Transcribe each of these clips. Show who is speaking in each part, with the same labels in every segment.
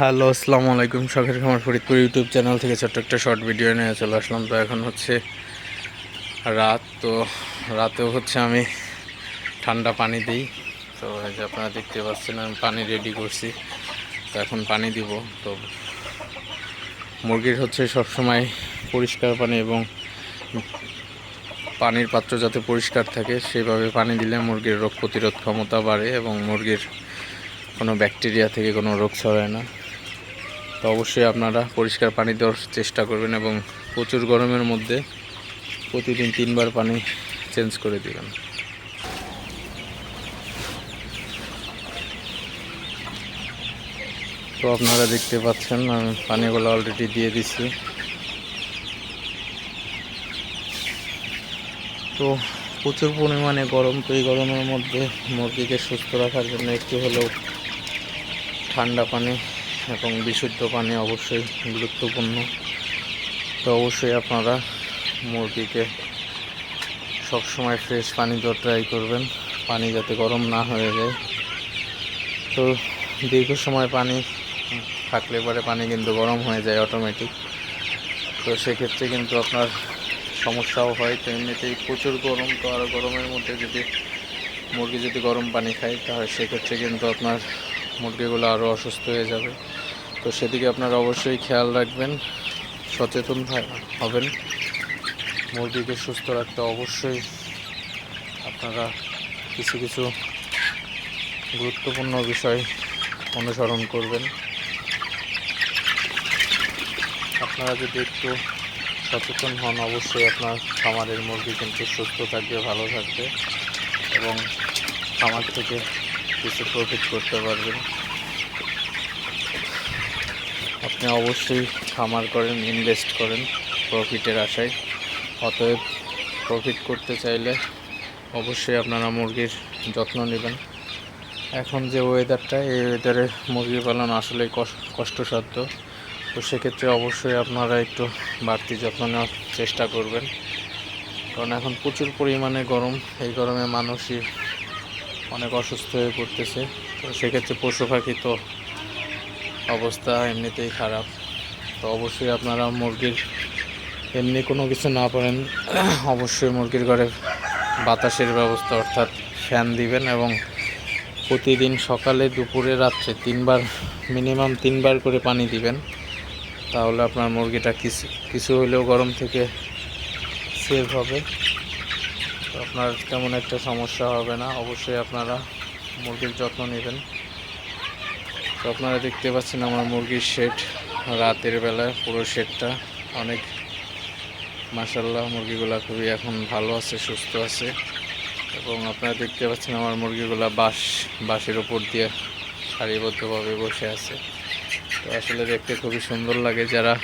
Speaker 1: Hello, আসসালামু আলাইকুম। শখের খামার ফরিদপুর ইউটিউব চ্যানেল থেকে ছোট্ট একটা শর্ট ভিডিও নিয়ে চলে আসলাম। তো এখন হচ্ছে রাত, তো রাতেও হচ্ছে আমি ঠান্ডা পানি দিই। তো এই যে আপনারা দেখতে পাচ্ছেন, আমি পানি রেডি করছি। তো এখন পানি দিব। তো মুরগির হচ্ছে সবসময় পরিষ্কার পানি এবং পানির পাত্র যাতে পরিষ্কার থাকে সেইভাবে পানি দিলে মুরগির রোগ প্রতিরোধ ক্ষমতা বাড়ে এবং মুরগির কোনো ব্যাকটেরিয়া থেকে কোনো রোগ ছড়ায় না। তো অবশ্যই আপনারা পরিষ্কার পানি দেওয়ার চেষ্টা করবেন এবং প্রচুর গরমের মধ্যে প্রতিদিন তিনবার পানি চেঞ্জ করে দিবেন। তো আপনারা দেখতে পাচ্ছেন, আমি পানিগুলো অলরেডি দিয়ে দিছি। তো প্রচুর পরিমাণে গরম, তো এই গরমের মধ্যে মুরগিকে সুস্থ রাখার জন্য একটু হলেও ঠান্ডা পানি এবং বিশুদ্ধ পানি অবশ্যই গুরুত্বপূর্ণ। তো অবশ্যই আপনারা মুরগিকে সবসময় ফ্রেশ পানি দেওয়ার ট্রাই করবেন, পানি যাতে গরম না হয়ে যায়। তো দীর্ঘ সময় পানি থাকলে পরে পানি কিন্তু গরম হয়ে যায় অটোমেটিক তো সেক্ষেত্রে কিন্তু আপনার সমস্যাও হয়। তো এমনিতেই প্রচুর গরম, তো আরও গরমের মধ্যে যদি মুরগি যদি গরম পানি খায়, তাহলে সেক্ষেত্রে কিন্তু আপনার মুরগিগুলো আরও অসুস্থ হয়ে যাবে। তো সেদিকে আপনারা অবশ্যই খেয়াল রাখবেন, সচেতন হবেন। মুরগিকে সুস্থ রাখতে অবশ্যই আপনারা কিছু কিছু গুরুত্বপূর্ণ বিষয় অনুসরণ করবেন। আপনারা যদি একটু সচেতন হন, অবশ্যই আপনার খামারের মুরগি কিন্তু সুস্থ থাকবে, ভালো থাকবে এবং খামার থেকে কিছু প্রফিট করতে পারবেন। আপনি অবশ্যই খামার করেন ইনভেস্ট করেন প্রফিটের আশায়। অতএব প্রফিট করতে চাইলে অবশ্যই আপনারা মুরগির যত্ন নেবেন। এখন যে ওয়েদারটা এই ওয়েদারে মুরগি পালন আসলেই কষ- কষ্টসাধ্য। তো সেক্ষেত্রে অবশ্যই আপনারা একটু বাড়তি যত্ন নেওয়ার চেষ্টা করবেন। কারণ এখন প্রচুর পরিমাণে গরম, এই গরমে মানুষই অনেক অসুস্থ হয়ে পড়তেছে। তো সেক্ষেত্রে পশু পাখি তো অবস্থা এমনিতেই খারাপ। তো অবশ্যই আপনারা মুরগির এমনি কোনো কিছু না পারেন, অবশ্যই মুরগির ঘরে বাতাসের ব্যবস্থা অর্থাৎ ফ্যান দিবেন এবং প্রতিদিন সকালে, দুপুরে, রাত্রে তিনবার, মিনিমাম তিনবার করে পানি দিবেন। তাহলে আপনার মুরগিটা কিছু কিছু হলেও গরম থেকে সেভ হবে। তো আপনার তেমন একটা সমস্যা হবে না। অবশ্যই আপনারা মুরগির যত্ন নেবেন। তো আপনারা দেখতে পাচ্ছেন আমার মুরগির শেড রাতের বেলায় পুরো শেডটা অনেক মাসাল্লাহ মুরগিগুলা খুবই এখন ভালো আছে, সুস্থ আছে। এবং আপনারা দেখতে পাচ্ছেন আমার মুরগিগুলা বাঁশ, বাঁশের ওপর দিয়ে সারিবদ্ধভাবে বসে আছে। তো আসলে দেখতে খুবই সুন্দর লাগে, যারা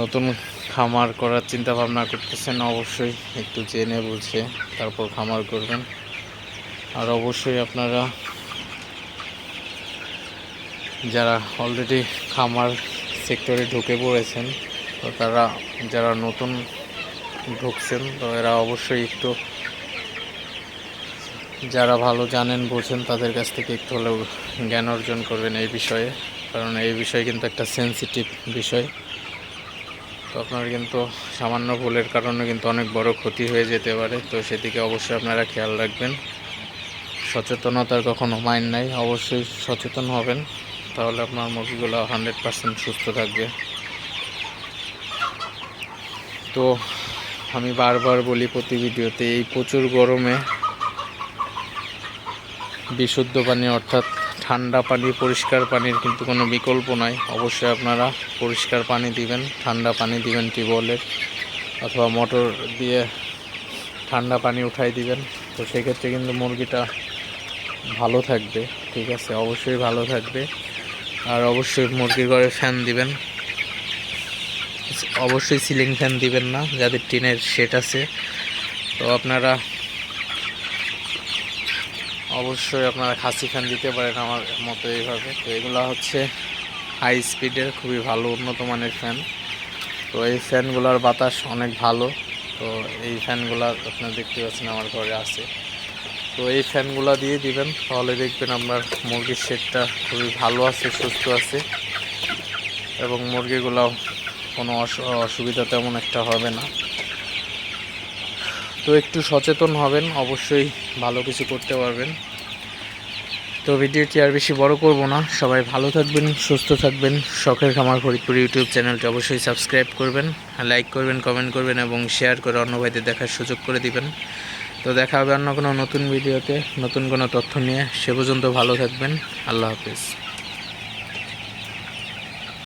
Speaker 1: নতুন খামার করার চিন্তা ভাবনা করতেছেন, অবশ্যই একটু জেনে বুঝে তারপর খামার করবেন। আর অবশ্যই আপনারা যারা অলরেডি খামার সেক্টরে ঢুকে পড়েছেন, তো তারা, যারা নতুন ঢুকছেন, তো এরা অবশ্যই একটু, যারা ভালো জানেন, বোঝেন, তাদের কাছ থেকে একটু হলেও জ্ঞান অর্জন করবেন এই বিষয়ে। কারণ এই বিষয় কিন্তু একটা সেন্সিটিভ বিষয়। তো আপনার কিন্তু সামান্য ভুলের কারণে কিন্তু অনেক বড় ক্ষতি হয়ে যেতে পারে। তো সেদিকে অবশ্যই আপনারা খেয়াল রাখবেন। সচেতনতার কখনো মাইন্ড নাই। অবশ্যই সচেতন হবেন। তাহলে আপনার মুরগিগুলো হান্ড্রেড পার্সেন্ট সুস্থ থাকবে। তো আমি বারবার বলি প্রতি ভিডিওতে, এই প্রচুর গরমে বিশুদ্ধ পানি অর্থাৎ ঠান্ডা পানি, পরিষ্কার পানির কিন্তু কোনো বিকল্প নাই। অবশ্যই আপনারা পরিষ্কার পানি দিবেন, ঠান্ডা পানি দিবেন টিউবওয়েলের অথবা মোটর দিয়ে ঠান্ডা পানি উঠাই দিবেন। তো সেক্ষেত্রে কিন্তু মুরগিটা ভালো থাকবে, ঠিক আছে? অবশ্যই ভালো থাকবে। আর অবশ্যই মুরগির ঘরে ফ্যান দিবেন। অবশ্যই সিলিং ফ্যান দিবেন না, যাদের টিনের সেট আছে। তো আপনারা অবশ্যই আপনারা খাসি ফ্যান দিতে পারেন আমার মতো এইভাবে। তো এগুলো হচ্ছে হাই স্পিডের খুবই ভালো, উন্নত মানের ফ্যান তো এই ফ্যানগুলোর বাতাস অনেক ভালো। তো এই ফ্যানগুলো আপনারা দেখতে পাচ্ছেন আমার ঘরে আছে। তো এই ফ্যানগুলো দিয়ে দিবেন, তাহলে দেখবেন আপনার মুরগির শেডটা খুবই ভালো আছে, সুস্থ আছে। এবং মুরগিগুলাও কোনো অসু- অসুবিধা তেমন একটা হবে না। তো একটু সচেতন হবেন, অবশ্যই ভালো কিছু করতে পারবেন। তো ভিডিওটি আর বেশি বড় করব না। সবাই ভালো থাকবেন, সুস্থ থাকবেন। শখের খামার ফরিদপুর ইউটিউব চ্যানেলটি অবশ্যই সাবস্ক্রাইব করবেন, লাইক করবেন, কমেন্ট করবেন এবং শেয়ার করে অন্য ভাইদের দেখার সুযোগ করে দিবেন। তো দেখা হবে অন্য কোনো নতুন ভিডিওতে। নতুন কোনো তথ্য নিয়ে সে পর্যন্ত ভালো থাকবেন। আল্লাহ হাফিজ।